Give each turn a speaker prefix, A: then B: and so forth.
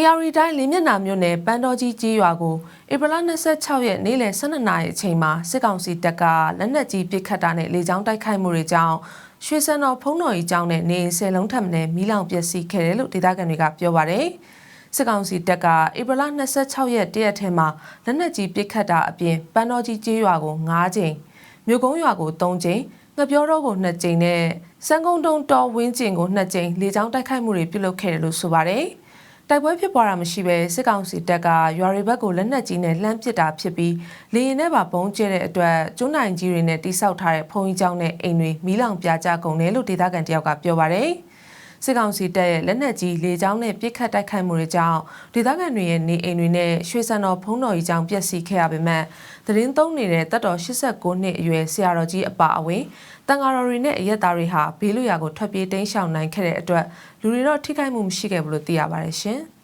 A: AR တိုင်းလင်းမျက်နှာမြို့နယ်ပန်းတော်ကြီးကြီးရွာကိုဧပြီလ26ရက်နေ့လယ်12နာရီအချိန်မှာစစ်ကောင်စီတပ်ကလက်နက်ကြီးပစ်ခတ်တာနဲ့လေကြောင်းတိုက်ခိုက်မှုတွေကြောင့်ရွှေစံတော်ဖုံးတော်ကြီးကျောင်းနဲ့နေအိမ်ဆယ်လုံးထပ်မံမီးလောင်ပျက်စီးခဲ့တယ်လို့ဒေသခံတွေကပြောပါတယ်။စစ်ကောင်စီတပ်ကဧပြီလ26ရက်တရက်ထဲမှာလက်နက်ကြီးပစ်ခတ်တာအပြင်ပန်းတော်ကြီးကြီးရွာကို9ကြိမ်မြို့ကုန်းရွာကို3ကြိမ်ငပြောတော့ကို2ကြိမ်နဲ့စံကုန်းတုံတော်ဝင်းကျင်ကို2ကြိမ်လေကြောင်းတိုက်ခိုက်မှုတွေပြုလုပ်ခဲ့တယ်လို့ဆိုပါတယ်။ တိုက်ပွဲဖြစ်ပွားတာမရှိဘဲစစ်ကောင်စီတပ်ကရွာတွေဘက်ကိုလက်နက်ကြီးနဲ့လှမ်းပစ်တာဖြစ်ပြီးလေရင်ထဲပါပုံကျဲတဲ့အတွက်ကျွန်းနိုင်ကြီးတွေနဲ့တိဆောက်ထားတဲ့ဖုံကြီးကျောင်းနဲ့အိမ်တွေမီးလောင်ပြာကျကုန်တယ်လို့ဒေသခံတယောက်ကပြောပါတယ် စစ်ကောင်စီတပ်ရဲ့လက်နက်ကြီးလေကြောင်းနဲ့ပစ်ခတ်တိုက်ခိုက်မှုတွေကြောင့်ဒေသခံတွေရဲ့နေအိမ်တွေနဲ့ရွှေစံတော်ဖုံးတော်ကြီးကျောင်းပျက်စီးခဲ့ရပေမဲ့သတင်းသုံးနေတဲ့တပ်တော်89နှစ်အရွယ်ဆရာတော်ကြီးအပါအဝင်တန်ဃာတော်တွေနဲ့အရက်သားတွေဟာဘေးလွရာကိုထွက်ပြေးတိမ်းရှောင်နိုင်ခဲ့တဲ့အတွက်လူတွေတော့ထိခိုက်မှုမရှိခဲ့ဘူးလို့သိရပါတယ်ရှင်။